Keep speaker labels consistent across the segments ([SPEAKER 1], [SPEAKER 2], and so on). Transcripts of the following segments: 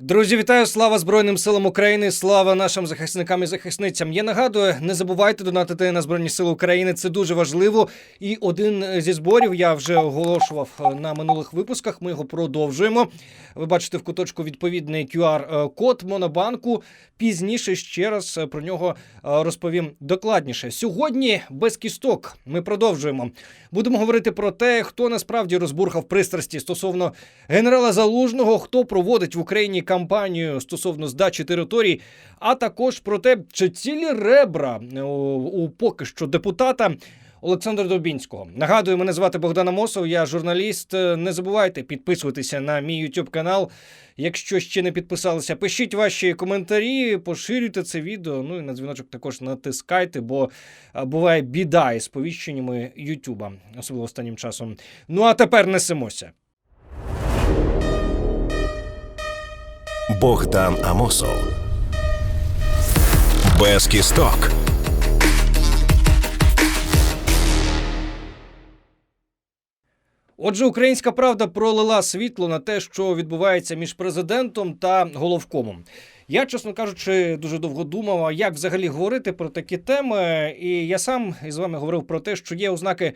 [SPEAKER 1] Друзі, вітаю! Слава Збройним силам України! Слава нашим захисникам і захисницям! Я нагадую, не забувайте донатити на Збройні Сили України. Це дуже важливо. І один зі зборів я вже оголошував на минулих випусках. Ми його продовжуємо. Ви бачите в куточку відповідний QR-код Монобанку. Пізніше ще раз про нього е, розповім докладніше. Сьогодні без кісток ми продовжуємо. Будемо говорити про те, хто насправді розбурхав пристрасті стосовно генерала Залужного, хто проводить в Україні кампанію стосовно здачі територій, а також про те, чи цілі ребра у, у поки що депутата. Олександра Дубінського. Нагадую, мене звати Богдан Амосов, я журналіст. Не забувайте підписуватися на мій YouTube канал. Якщо ще не підписалися, пишіть ваші коментарі, поширюйте це відео. Ну і на дзвіночок також натискайте, бо буває біда із сповіщеннями Ютуба, особливо останнім часом. Ну а тепер несемося.
[SPEAKER 2] Богдан Амосов. Без кісток.
[SPEAKER 1] Отже, українська правда пролила світло на те, що відбувається між президентом та головкомом. Я, чесно кажучи, дуже довго думав, як взагалі говорити про такі теми. І я сам із вами говорив про те, що є ознаки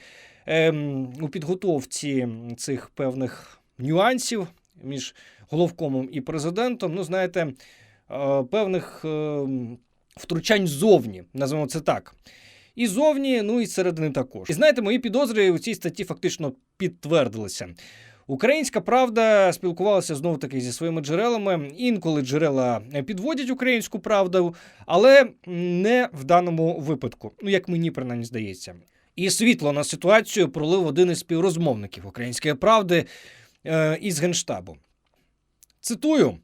[SPEAKER 1] ем, у підготовці цих певних нюансів між головкомом і президентом. Ну, знаєте, е, певних е, втручань ззовні, називаємо це так. І зовні, ну і зсередини також. І знаєте, мої підозри у цій статті фактично підтвердилися. Українська правда спілкувалася знову таки зі своїми джерелами. Інколи джерела підводять українську правду, але не в даному випадку. Ну як мені принаймні здається. І світло на ситуацію пролив один із співрозмовників української правди е, із генштабу. Цитую.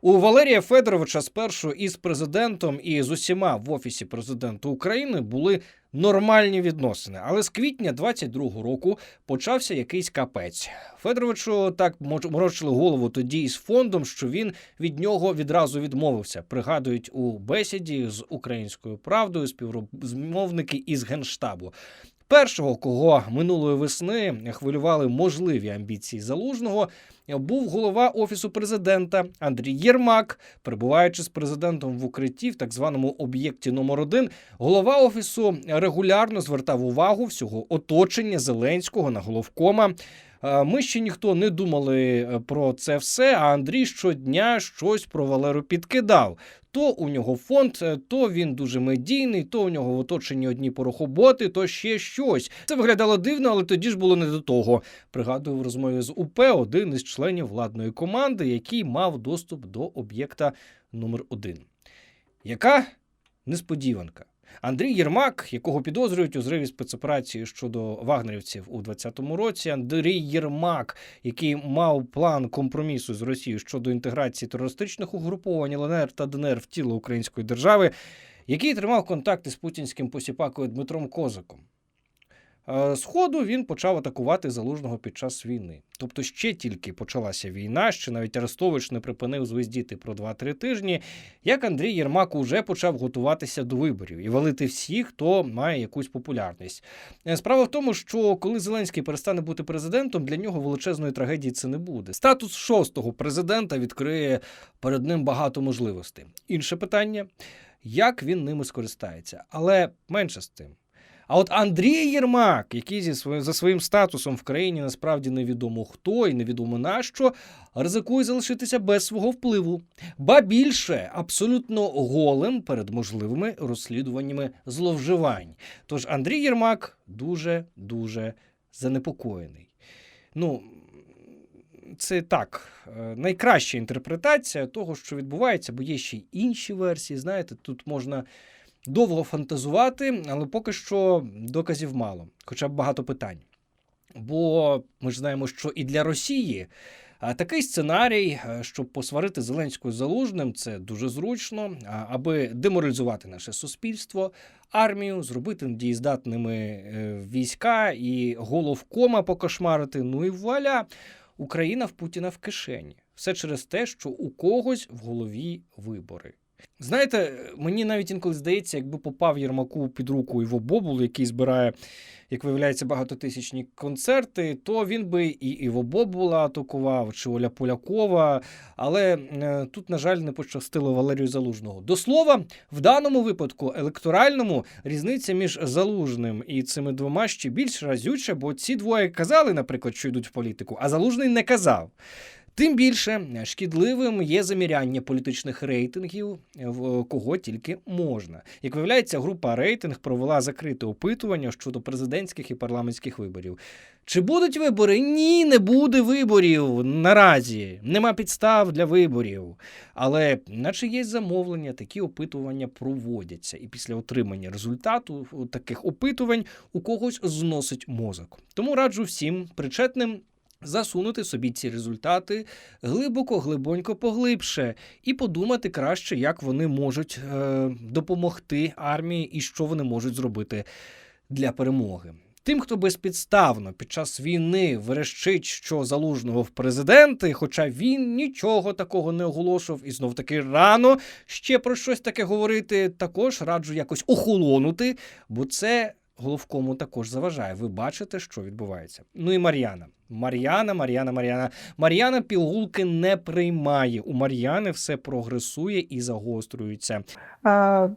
[SPEAKER 1] У Валерія Федоровича спершу із президентом і з усіма в офісі президента України були нормальні відносини. Але з квітня 22-го року почався якийсь капець. Федоровичу так морочили голову тоді із фондом, що він від нього відразу відмовився. Пригадують у бесіді з українською правдою співрозмовники із генштабу. Першого, кого минулої весни хвилювали можливі амбіції залужного, був голова офісу президента Андрій Єрмак. Перебуваючи з президентом в укритті в так званому об'єкті номер 1 голова офісу регулярно звертав увагу всього оточення Зеленського на головкома. Е, Ми ще ніхто не думали е, про це все. А Андрій щодня щось про Валеру підкидав. То у нього фонд, е, то він дуже медійний, то у нього в оточенні одні порохоботи, то ще щось. Це виглядало дивно, але тоді ж було не до того. Пригадую в розмові з УП один із членів владної команди, який мав доступ до об'єкта номер 1 Яка несподіванка? Андрій Єрмак, якого підозрюють у зриві спецоперації щодо вагнерівців у 2020 році. Андрій Єрмак, який мав план компромісу з Росією щодо інтеграції терористичних угруповань ЛНР та ДНР в тіло української держави, який тримав контакти з путінським посіпакою Дмитром Козаком. Е, Сходу він почав атакувати залужного під час війни. Тобто ще тільки почалася війна, ще навіть Арестович не припинив звездіти про 2-3 тижні, як Андрій Єрмак уже почав готуватися до виборів і валити всіх, хто має якусь популярність. Е, Справа в тому, що коли Зеленський перестане бути президентом, для нього величезної трагедії це не буде. Статус шостого президента відкриє перед ним багато можливостей. Інше питання як він ними скористається, але менше з тим. А от Андрій Єрмак, який зі своїм за своїм статусом в країні насправді невідомо хто і невідомо на що, ризикує залишитися без свого впливу, ба більше абсолютно голим перед можливими розслідуваннями зловживань. Тож Андрій Єрмак дуже дуже занепокоєний. Ну, це так, е, найкраща інтерпретація того, що відбувається, бо є ще й інші версії. Знаєте, тут можна довго фантазувати, але поки що доказів мало, хоча б багато питань. Бо ми ж знаємо, що і для Росії такий сценарій, щоб посварити Зеленського залужним, це дуже зручно, аби деморалізувати наше суспільство, армію, зробити дієздатними е, війська і головкома покошмарити. Ну і вуаля, Україна в Путіна в кишені. Все через те, що у когось в голові вибори. Знаєте, мені навіть інколи здається, якби попав Єрмаку під руку Іво Бобул, який збирає, як виявляється, багатотисячні концерти, то він би і Іво Бобула атакував, чи Оля Полякова. Але е, тут, на жаль, не пощастило Валерію Залужного. До слова, в даному випадку електоральному різниця між Залужним і цими двома ще більш разюча, бо ці двоє казали, наприклад, що йдуть в політику, а Залужний не казав. Тим більше шкідливим є заміряння політичних рейтингів в кого тільки можна. Як виявляється, група рейтинг провела закрите опитування щодо президентських і парламентських виборів. Чи будуть вибори? Ні, не буде виборів наразі. Нема підстав для виборів. Але, наче є замовлення, такі опитування проводяться. І після отримання результату таких опитувань у когось зносить мозок. Тому раджу всім причетним засунути собі ці результати глибоко, глибонько поглибше і подумати краще, як вони можуть е, допомогти армії і що вони можуть зробити для перемоги. Тим, хто безпідставно під час війни верещить, що залужного в президенти, хоча він нічого такого не оголошував, і знов таки рано ще про щось таке говорити, також раджу якось охолонути, бо це головкому також заважає. Ви бачите, що відбувається. Ну і Мар'яна. Мар'яна, Мар'яна, Мар'яна. Мар'яна пігулки не приймає. У Мар'яни все прогресує і загострюється.
[SPEAKER 3] Е,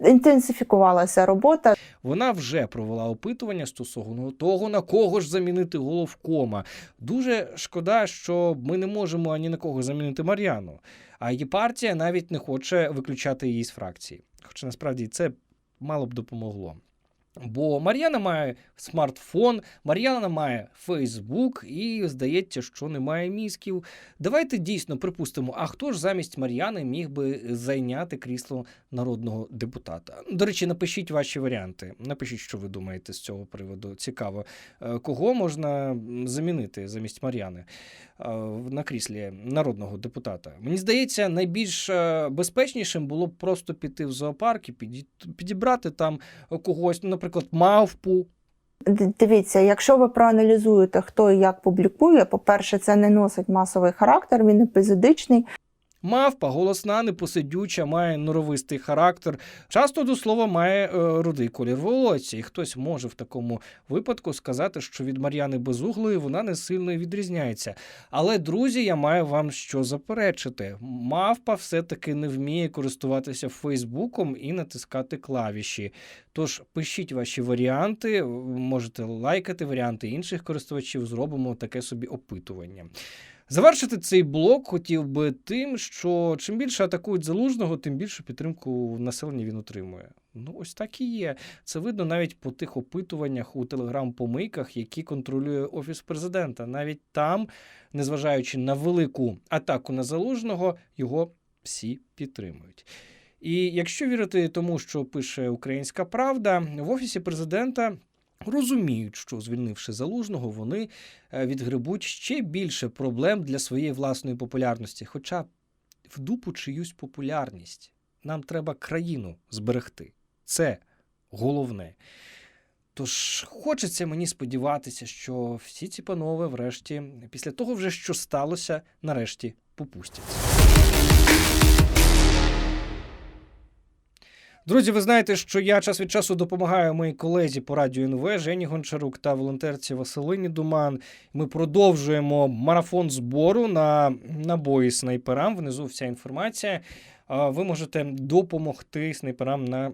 [SPEAKER 3] Інтенсифікувалася робота.
[SPEAKER 1] Вона вже провела опитування стосовно того, на кого ж замінити головкома. Дуже шкода, що ми не можемо ані на кого замінити Мар'яну. А її партія навіть не хоче виключати її з фракції. Хоча насправді це мало б допомогло. Бо Мар'яна має смартфон, Мар'яна має Фейсбук, і здається, що немає мізків. Давайте дійсно припустимо, а хто ж замість Мар'яни міг би зайняти крісло народного депутата? До речі, напишіть ваші варіанти. Напишіть, що ви думаєте з цього приводу. Цікаво, Е, кого можна замінити замість Мар'яни е, на кріслі народного депутата? Мені здається, найбільш е, безпечнішим було б просто піти в зоопарк і підібрати там когось, ну, наприклад, мавпу.
[SPEAKER 3] Дивіться, якщо ви проаналізуєте, хто і як публікує, по-перше, це не носить масовий характер, він епізодичний.
[SPEAKER 1] Мавпа голосна, непосидюча, має норовистий характер. Часто до слова має е, рудий колір волосся, і хтось може в такому випадку сказати, що від Мар'яни Безуглої вона не сильно відрізняється. Але, друзі, я маю вам що заперечити. Мавпа все-таки не вміє користуватися Фейсбуком і натискати клавіші. Тож пишіть ваші варіанти, можете лайкати варіанти інших користувачів, зробимо таке собі опитування. Завершити цей блок хотів би тим, що чим більше атакують залужного, тим більшу підтримку населення він отримує. Ну, ось так і є. Це видно навіть по тих опитуваннях у телеграм-помийках, які контролює офіс президента. Навіть там, незважаючи на велику атаку на залужного, його всі підтримують. І якщо вірити тому, що пише Українська Правда, в офісі президента розуміють, що звільнивши залужного, вони е, відгребуть ще більше проблем для своєї власної популярності. Хоча в дупу чиюсь популярність. Нам треба країну зберегти. Це головне. Тож хочеться мені сподіватися, що всі ці панове, врешті, після того, вже що сталося, нарешті попустяться. Друзі, ви знаєте, що я час від часу допомагаю моїй колезі по радіо НВ Жені Гончарук та волонтерці Василині Думан. Ми продовжуємо марафон збору на набої снайперам. Внизу вся інформація. Ви можете допомогти снайперам на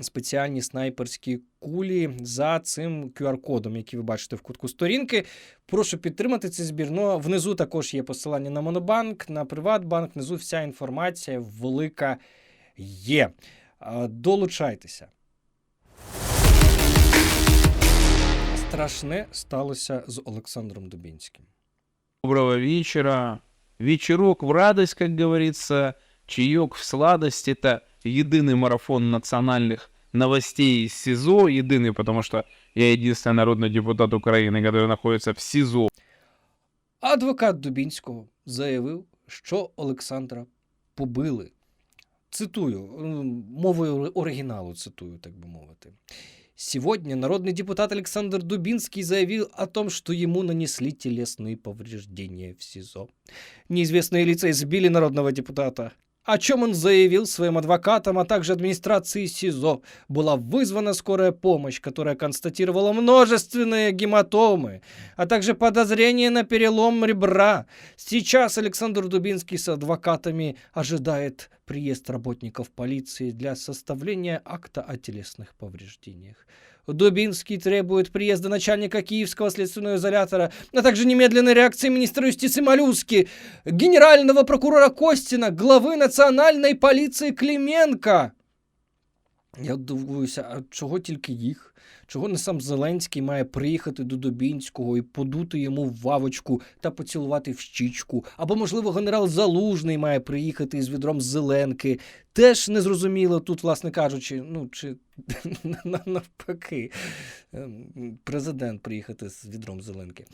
[SPEAKER 1] спеціальні снайперські кулі за цим QR-кодом, який ви бачите в кутку сторінки. Прошу підтримати цей збір. Ну, внизу також є посилання на Монобанк, на Приватбанк. Внизу вся інформація велика є. А, Долучайтеся. Страшне сталося з Олександром Дубінським.
[SPEAKER 4] Доброго вечера. Вечерок в радость, как говорится, чаек в сладость. Это единый марафон национальных новостей из СИЗО. Единый, потому что я единственный народный депутат Украины, который находится в СИЗО.
[SPEAKER 1] Адвокат Дубінського заявив, що Олександра побили. Цитую, м, мовою оригіналу цитую, так бы мовити. Сегодня народный депутат Александр Дубинский заявил о том, что ему нанесли телесные повреждения в СИЗО. Неизвестные лица избили народного депутата. О чем он заявил своим адвокатам, а также администрации СИЗО. Была вызвана скорая помощь, которая констатировала множественные гематомы, а также подозрение на перелом ребра. Сейчас Александр Дубинский с адвокатами ожидает приезд работников полиции для составления акта о телесных повреждениях. Дубинский требует приезда начальника Киевского следственного изолятора, а также немедленной реакции министра юстиции Малюски, генерального прокурора Костина, глави національної поліції Клименка. Я дивуюся, а чого тільки їх? Чого не сам Зеленський має приїхати до Дубінського і подути йому в вавочку та поцілувати в щічку? Або, можливо, генерал Залужний має приїхати із відром зеленки. Теж незрозуміло тут, власне кажучи, ну чи навпаки, ем, президент приїхати з відром зеленки.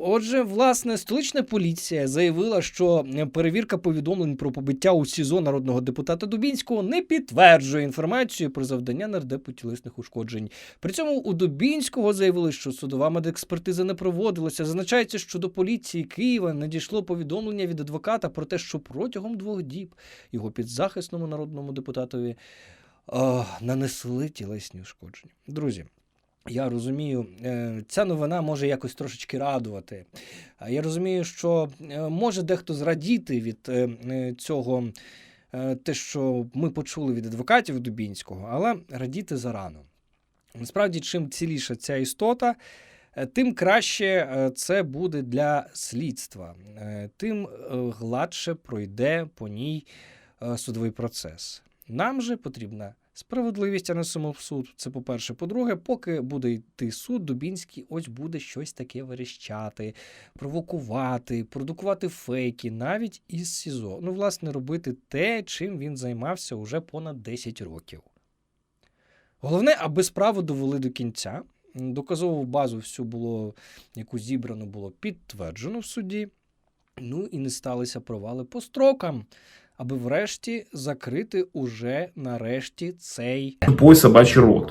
[SPEAKER 1] Отже, власне, столична поліція заявила, що перевірка повідомлень про побиття у СІЗО народного депутата Дубінського не підтверджує інформацію про завдання нардепу тілесних ушкоджень. При цьому у Дубінського заявили, що судова медекспертиза не проводилася. Зазначається, що до поліції Києва надійшло повідомлення від адвоката про те, що протягом двох діб його підзахисному народному депутатові е, нанесли тілесні ушкодження. Друзі. Я розумію, е, ця новина може якось трошечки радувати. Я розумію, що е, може дехто зрадіти від е, цього, те, що ми почули від адвокатів Дубінського, але радіти зарано. Насправді, чим ціліша ця істота, тим краще це буде для слідства, тим гладше пройде по ній судовий процес. Нам же потрібна справедливість, а не самосуд. Це по-перше. По-друге, поки буде йти суд, Дубінський ось буде щось таке верещати, провокувати, продукувати фейки, навіть із СІЗО. Ну, власне, робити те, чим він займався уже понад 10 років. Головне, аби справу довели до кінця. Доказову базу всю було, яку зібрано було підтверджено в суді. Ну і не сталися провали по строкам, аби врешті закрити уже нарешті цей
[SPEAKER 5] Тупой собачий рот.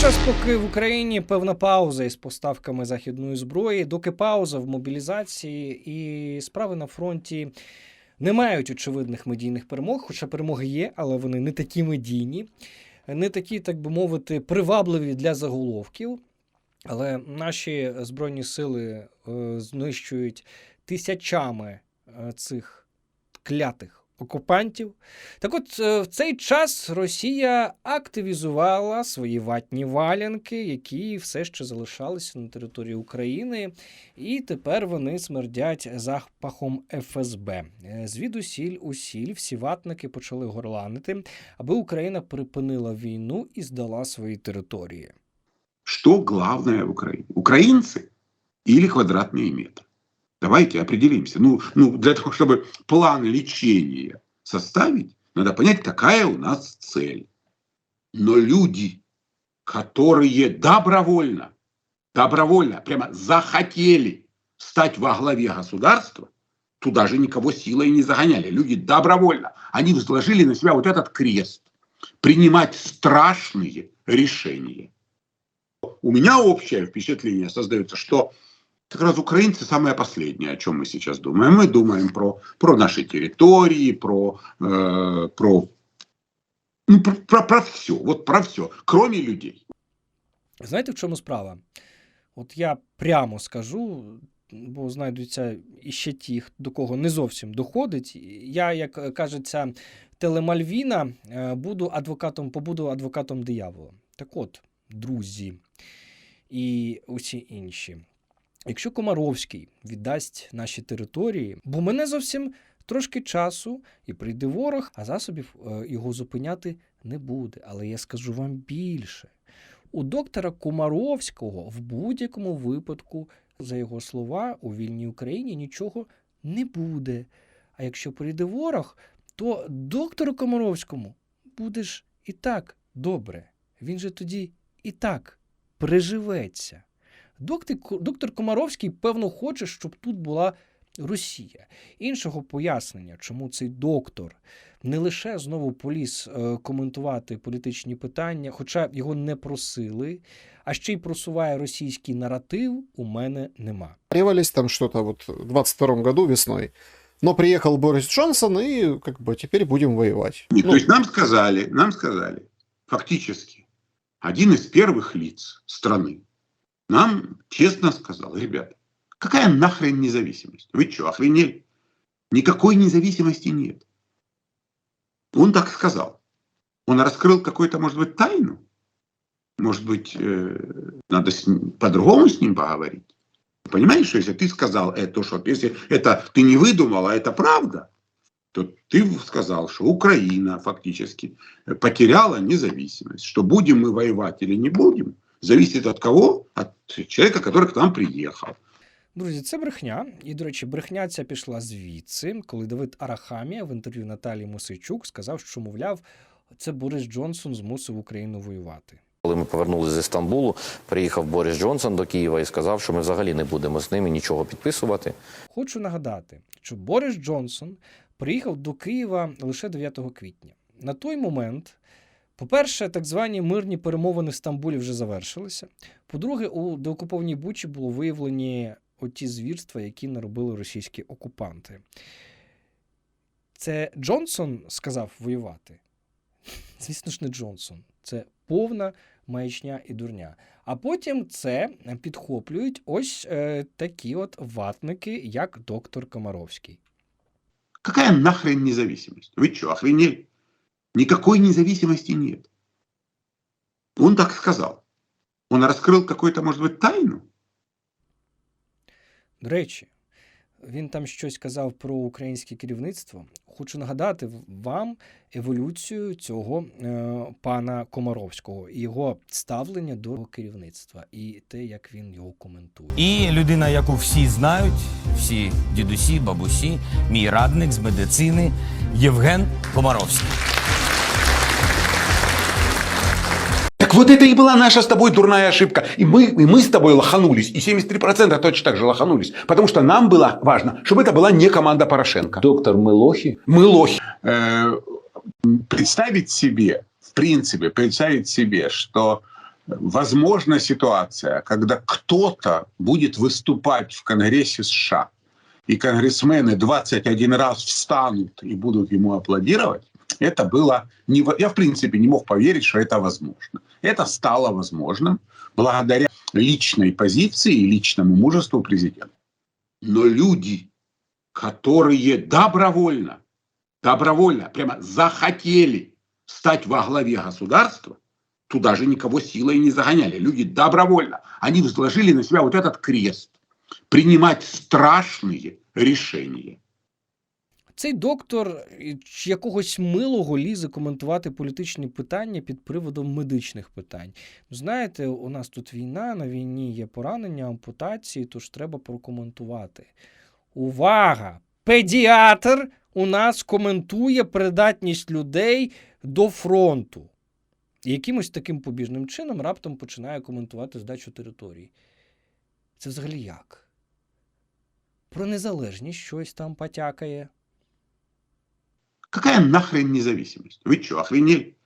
[SPEAKER 1] Час, поки в Україні певна пауза із поставками західної зброї, доки пауза в мобілізації і справи на фронті не мають очевидних медійних перемог, хоча перемоги є, але вони не такі медійні, не такі, так би мовити, привабливі для заголовків. Але наші збройні сили е, знищують тисячами цих клятих окупантів. Так от, е, в цей час Росія активізувала свої ватні валянки, які все ще залишалися на території України, і тепер вони смердять запахом ФСБ. Е, Звідусіль усіль всі ватники почали горланити, аби Україна припинила війну і здала свої території.
[SPEAKER 5] Что главное в Украине? Украинцы или квадратный метр? Давайте определимся. Ну, ну, для того, чтобы план лечения составить, надо понять, какая у нас цель. Но люди, которые добровольно, добровольно, прямо захотели стать во главе государства, туда же никого силой не загоняли. Люди добровольно, они возложили на себя вот этот крест. Принимать страшные решения. У меня общее впечатление создается, что как раз украинцы самое последнее, о чем мы сейчас думаем. Мы думаем про, про наши территории, про, э, про, ну, про, про, про все, вот про все, кроме людей.
[SPEAKER 1] Знаєте, в чому справа? От я прямо скажу, бо знайдуться іще ті, до кого не зовсім доходить. Я, як е, кажеться, телемальвіна, е, буду адвокатом, побуду адвокатом диявола. Так от, друзі і усі інші. Якщо Комаровський віддасть наші території, бо мене зовсім трошки часу і прийде ворог, а засобів е, його зупиняти не буде. Але я скажу вам більше. У доктора Комаровського в будь-якому випадку, за його слова, у вільній Україні нічого не буде. А якщо прийде ворог, то доктору Комаровському буде ж і так добре. Він же тоді і так приживеться. Доктор, доктор Комаровський, певно, хоче, щоб тут була Росія. Іншого пояснення, чому цей доктор не лише знову поліз е, коментувати політичні питання, хоча його не просили, а ще й просуває російський наратив, у мене нема.
[SPEAKER 6] договаривались там что-то вот в 22 году весной. Но приехал Борис Джонсон, и как бы теперь будем воевать.
[SPEAKER 5] Нет,
[SPEAKER 6] Ну,
[SPEAKER 5] То есть нам сказали, нам сказали, фактически, один из первых лиц страны нам честно сказал, ребята, какая нахрен независимость? Вы что, охренели? Никакой независимости нет. Он так сказал. Он раскрыл какую-то, может быть, тайну? Может быть, э, надо по-другому с ним поговорить? Понимаешь, что если ты сказал это, что если это ты не выдумал, а это правда, то ты сказал, что Украина фактически потеряла независимость. Что будем мы воевать или не будем, зависит от кого? От человека, который к нам приехал.
[SPEAKER 1] Друзі, це брехня. І, до речі, брехня ця пішла звідси, коли Давид Арахамія в інтерв'ю Наталії Мосичук сказав, що, мовляв, це Борис Джонсон змусив Україну воювати.
[SPEAKER 7] Коли ми повернулися зі Стамбулу, приїхав Борис Джонсон до Києва і сказав, що ми взагалі не будемо з ними нічого підписувати.
[SPEAKER 1] Хочу нагадати, що Борис Джонсон приїхав до Києва лише 9 квітня. На той момент, по-перше, так звані мирні перемовини в Стамбулі вже завершилися. По-друге, у деокупованій Бучі було виявлені оті звірства, які наробили російські окупанти. Це Джонсон сказав воювати. Звісно ж, не Джонсон. Це повна маячня і дурня. А потім це підхоплюють ось е, такі от ватники, як доктор Комаровський.
[SPEAKER 5] Какая нахрен независимость? Вы что, охренели? Никакой независимости нет. Он так сказал. Он раскрыл какую-то, может быть, тайну?
[SPEAKER 1] До речі, він там щось казав про українське керівництво. Хочу нагадати вам еволюцію цього е, пана Комаровського і його ставлення до керівництва і те, як він його коментує.
[SPEAKER 8] І людина, яку всі знають, всі дідусі, бабусі, мій радник з медицини Євген Комаровський.
[SPEAKER 5] Вот это и была наша с тобой дурная ошибка. И мы, и мы с тобой лоханулись. И 73% точно так же лоханулись. Потому что нам было важно, чтобы это была не команда Порошенко.
[SPEAKER 9] Доктор Милохи.
[SPEAKER 5] Мы лохи.
[SPEAKER 10] э, представить себе, в принципе, представить себе, что возможна ситуация, когда кто-то будет выступать в Конгрессе США, и конгрессмены 21 раз встанут и будут ему аплодировать, это было... нево- Я, в принципе, не мог поверить, что это возможно. Это стало возможным благодаря личной позиции и личному мужеству президента.
[SPEAKER 5] Но люди, которые добровольно, добровольно, прямо захотели стать во главе государства, туда же никого силой не загоняли. Люди добровольно. Они возложили на себя вот этот крест. Принимать страшные решения.
[SPEAKER 1] Цей доктор е, якогось милого лізе коментувати політичні питання під приводом медичних питань. Знаєте, у нас тут війна, на війні є поранення, ампутації, тож треба прокоментувати. Увага! Педіатр у нас коментує придатність людей до фронту. І якимось таким побіжним чином раптом починає коментувати здачу територій. Це взагалі як? Про незалежність щось там потякає.
[SPEAKER 5] Какая нахрен независимость? Вы что, охренели?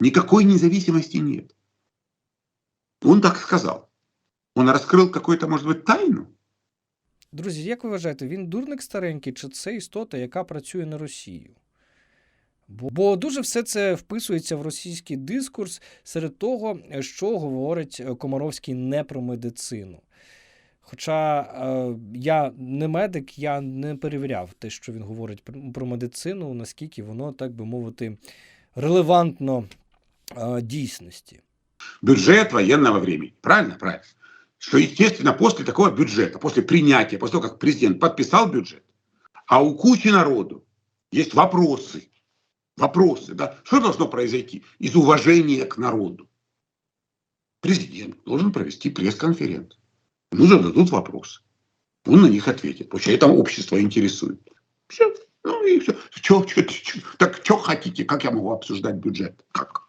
[SPEAKER 5] Никакой независимости нет. Он так сказал. Он раскрыл какую-то, может быть, тайну?
[SPEAKER 1] Друзі, як ви вважаєте, він дурник старенький, чи це істота, яка працює на Росію? Бо, бо дуже все це вписується в російський дискурс серед того, що говорить е, Комаровський не про медицину. Хоча е, я не медик, я не перевіряв те, що він говорить про, медицину, наскільки воно, так би мовити, релевантно е, дійсності.
[SPEAKER 5] Бюджет военного времени. Правильно? Правильно. Что, естественно, после такого бюджета, после принятия, после того, как президент подписал бюджет, а у кучи народу есть вопросы. Вопросы, да? Что должно произойти из уважения к народу? Президент должен провести пресс-конференцию. Ему зададут вопросы. Он на них ответит. Потому что это общество интересует. Все. Ну и все. Чё, чё, чё, так что хотите? Как я могу обсуждать бюджет? Как?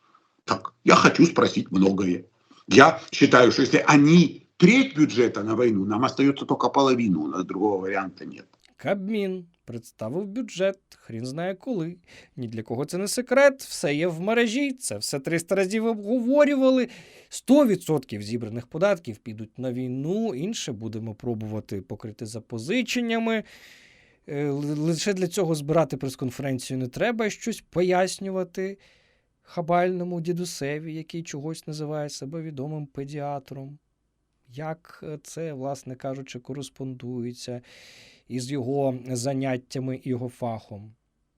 [SPEAKER 5] Так, я хочу спросить многое. Я считаю, что если они треть бюджета на войну, нам остается только половину, у нас другого варианта нет.
[SPEAKER 1] Кабмін представив бюджет, хрін знає коли. Ні для кого це не секрет, все є в мережі, це все 300 разів обговорювали. 100% зібраних податків підуть на війну, інше будемо пробувати покрити запозиченнями. Е, Лише для цього збирати прес-конференцію не треба, щось пояснювати хабальному дідусеві, який чогось називає себе відомим педіатром. Як е, це, власне кажучи, кореспондується із його заняттями і його фахом.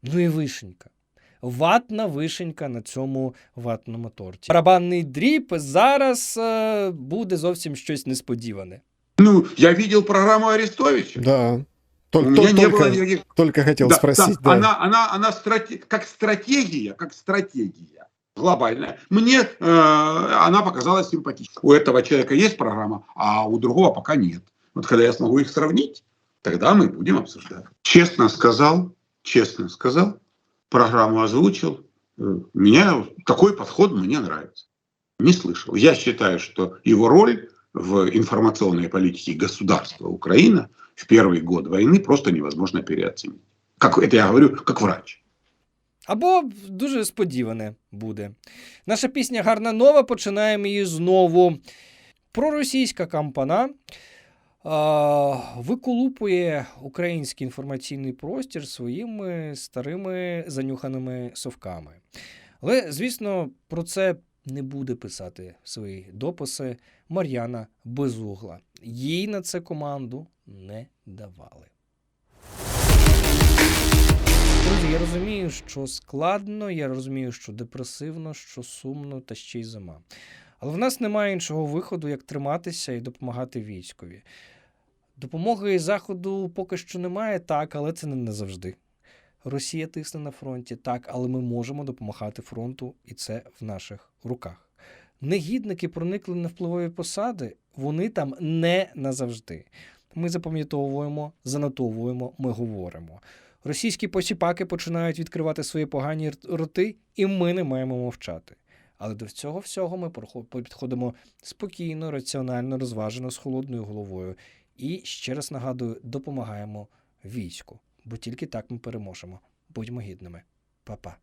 [SPEAKER 1] Ну і вишенька. Ватна вишенька на цьому ватному торті. Барабанний дріб зараз е, буде зовсім щось несподіване.
[SPEAKER 5] Ну, я видел программу Арестовича.
[SPEAKER 6] Да. Тол-
[SPEAKER 5] У меня
[SPEAKER 6] тол-
[SPEAKER 5] не
[SPEAKER 6] только,
[SPEAKER 5] было никаких...
[SPEAKER 6] только хотел
[SPEAKER 5] Да,
[SPEAKER 6] спросить.
[SPEAKER 5] да,
[SPEAKER 6] да.
[SPEAKER 5] Она, она, она страте- как стратегия, как стратегия глобальная. Мне э, она показалась симпатичной. У этого человека есть программа, а у другого пока нет. Вот когда я смогу их сравнить, тогда мы будем обсуждать. Честно сказал, честно сказал, программу озвучил. Э, Меня такой подход мне нравится. Не слышал. Я считаю, что его роль в информационной политике государства Украина в первый год войны просто невозможно переоценить. Как это я говорю, как врач.
[SPEAKER 1] Або дуже сподіване буде. Наша пісня Гарна нова. Починаємо її знову. Проросійська кампана а, виколупує український інформаційний простір своїми старими занюханими совками. Але, звісно, про це не буде писати свої дописи Мар'яна Безугла. Їй на це команду не давали. Друзі, я розумію, що складно, я розумію, що депресивно, що сумно та ще й зима. Але в нас немає іншого виходу, як триматися і допомагати військові. Допомоги Заходу поки що немає, так, але це не назавжди. Росія тисне на фронті, так, але ми можемо допомагати фронту, і це в наших руках. Негідники проникли на впливові посади, вони там не назавжди. Ми запам'ятовуємо, занотовуємо, ми говоримо. Російські посіпаки починають відкривати свої погані роти, і ми не маємо мовчати. Але до цього всього ми підходимо спокійно, раціонально, розважено, з холодною головою. І ще раз нагадую, допомагаємо війську, бо тільки так ми переможемо. Будьмо гідними. Па-па.